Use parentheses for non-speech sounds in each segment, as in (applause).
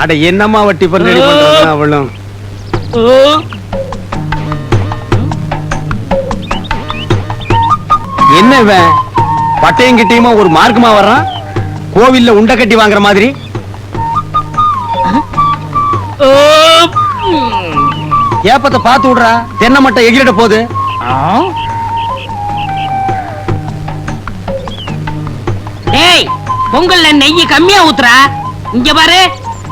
அட என்னம்மா வட்டி பண்ணி அவளும்? என்ன இவன் பட்டையும் கிட்டையுமா ஒரு மார்க்குமா வர்றான்? கோவில்ல உண்டை கட்டி வாங்குற மாதிரி? ஏப்பத்தை பார்த்து விடுறா. தென்னை மட்டை எகிரிட போகுது. டேய் பொங்கல்ல நெய் கம்மியா ஊத்துறா. இங்க பாரு.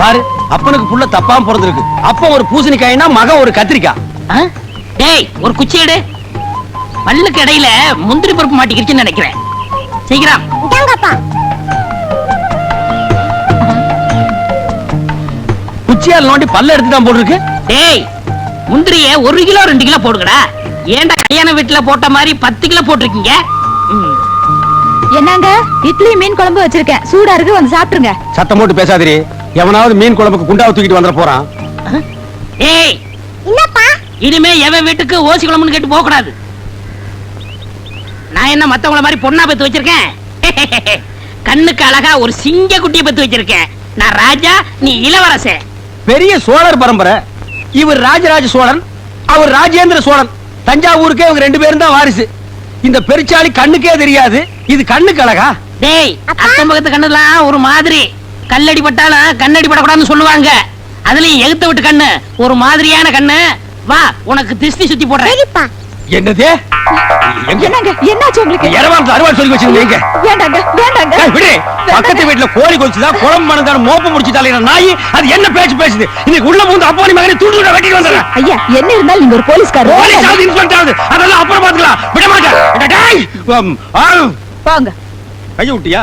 பாரு அப்பனுக்கு புள்ள தப்பாம பிறந்திருக்கு அப்பன் ஒரு பூசணிக்காய்னா மகன் ஒரு கத்திரிக்காய்? டேய் ஒரு குச்சி எடு. பல்லுக்கு இடையில முந்திரி பருப்பு மாட்டிக்கிடுச்சுன்னு நினைக்கிறேன். சீக்கிரம். குச்சியால் நோண்டி பல்ல எடுத்துட்டான் போட்டுருக்கு. டேய் முந்திரிய ஒரு கிலோ ரெண்டு கிலோ போடுங்கடா. ஏன்டா கல்யாண வீட்டுல போட்ட மாதிரி பத்து கிலோ போட்டிருக்கீங்க. என்னங்க? இட்லி மீன் குழம்பு வச்சிருக்கேன். சூடா இருக்கு வந்து சாப்பிட்டுருங்க. சத்தம் போட்டு பேசாதிரி. எவனாவது மீன் குழம்புக்கு குண்டாவை தூக்கிட்டு வந்துட போறான்? ஏய் என்னப்பா? இனிமே எவன் வீட்டுக்கு ஓசி குழம்புன்னு கேட்டு போக கூடாது. நான் என்ன மத்தவங்கள மாதிரி பொண்ணா பெத்து வச்சிருக்கேன்? (laughs) கண்ணுக்கு அழகா ஒரு சிங்க குட்டியை பெத்து வச்சிருக்கேன். நான் ராஜா நீ இளவரசே. பெரிய சோழர் பரம்பரை. இவர் ராஜராஜ சோழன் அவர் ராஜேந்திர சோழன். தஞ்சாவூருக்கே இவங்க ரெண்டு பேரும் தான் வாரிசு. இந்த பெருச்சாளி கண்ணுக்கே தெரியாது. இது கண்ணுக்கு அழகா? டேய் அக்கம் பக்கத்து கண்ணுலாம் ஒரு மாதிரி. கல்லடி பட்டாலும் கண்ணடி படக்கூடாதுன்னு சொல்லுவாங்க. அதுலயும் எழுத்த விட்டு கண்ணு. ஒரு மாதிரியான கண்ணு. வா உனக்கு திஷ்டி சுத்தி போடுறேன். என்னது? என்னங்க? என்னாச்சு உங்களுக்கு? இரவாந்து அறுவாள் சொல்லி வச்சிருந்தீங்க வேண்டாங்க வேண்டாங்க ஏய், விடு. பக்கத்து வீட்டுல கோழி கொலிச்சுதா குழம்பு மணந்தாலும் மோப்ப முடிச்சுட்டாலே நாய்? அது என்ன பேச்சு பேசுது? இன்னைக்கு உள்ள பூந்து அப்பா நீ மகனை தூண்டு விட வெட்டிட்டு வந்துடுறேன் ஐயா என்ன இருந்தாலும் நீங்க ஒரு போலீஸ்காரர். போலீஸ் ஆகுது இன்ஸ்பெக்டர் ஆகுது அதெல்லாம் அப்புறம் பாத்துக்கலாம் விட மாட்டேன். வாங்க. கைய விட்டியா?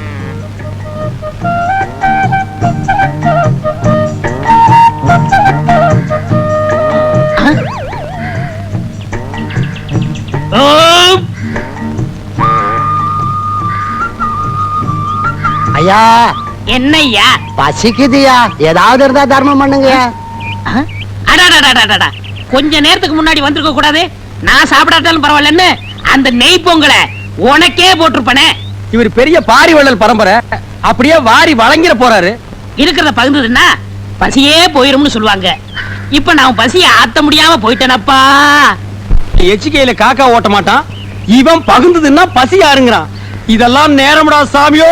ஐயா என்னய்யா பசிக்குதுயா ஏதாவது இருந்தா தர்மம் பண்ணுங்க? அடாடாடாடாடா. கொஞ்ச நேரத்துக்கு முன்னாடி வந்திருக்க கூடாது நான் சாப்பிடாட்டாலும் பரவாயில்லன்னு அந்த நெய் பொங்கலை உனக்கே போட்டிருப்பனே இவர் பெரிய பாரி வள்ளல் பரம்பரை அப்படியே வாரி வழங்கிட போறாரு இருக்கிறத பகிர்ந்ததுன்னா பசியே போயிரும்னு சொல்லுவாங்க இப்ப நான் பசிய ஆத்த முடியாம போயிட்டேனப்பா எச்சிக்கையில காக்கா ஓட்ட மாட்டான் இவன் பகுந்ததுன்னா பசி யாருங்கிறான் இதெல்லாம் நேரம்டா சாமியோ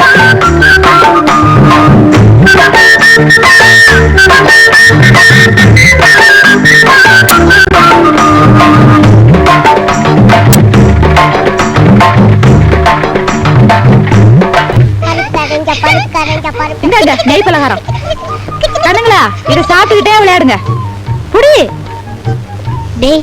பருப்பு இந்தாங்க நெய் பலகாரம். கண்ணுங்களா இதை சாப்பிட்டுக்கிட்டே விளையாடுங்க. புடி. டேய்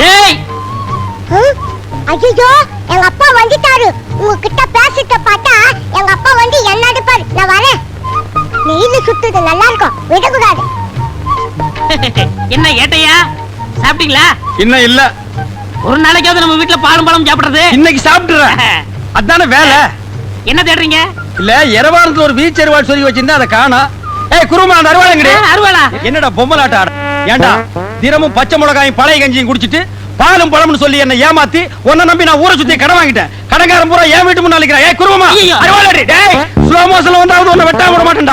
டேய்! ஐயோ எங்க அப்பா வந்துட்டாரு. உங்ககிட்ட பேசிட்ட பார்த்தா எங்க அப்பா வந்து என்ன அடிப்பாரு? நான் வரேன். நெய்ல சுத்துது நல்லா இருக்கும். விடக்கூடாது. (laughs) என்ன ஏட்டையா? சாப்பிட்டீங்களா? இன்னும் இல்ல. ஒரு நாளைக்காவது நம்ம வீட்டுல பாலும் பழம் சாப்பிடுறது. இன்னைக்கு சாப்பிட்டுறேன். (laughs) அதானே வேலை? (laughs) என்ன தேடுறீங்க? இல்ல இரவாரத்துல ஒரு அருவாள் சொல்லி வச்சிருந்தா அதை காணா ஏய் குருமா அந்த அருவாள் அருவாளா? என்னடா பொம்மலாட்ட ஆட ஏண்டா? தினமும் பச்சை மிளகாயும் பழைய கஞ்சியும் குடிச்சிட்டு பாலும் பழம்னு சொல்லி என்ன ஏமாத்தி உன்னை நம்பி நான் ஊரை சுத்தி கடன் வாங்கிட்டேன். கடன்காரன் பூரா என் வீட்டு முன்னாள். அருவாளடி டேய் ஸ்லோ மோஷன்ல வந்தாவது உன்னை வெட்டாம விட மாட்டேன்டா.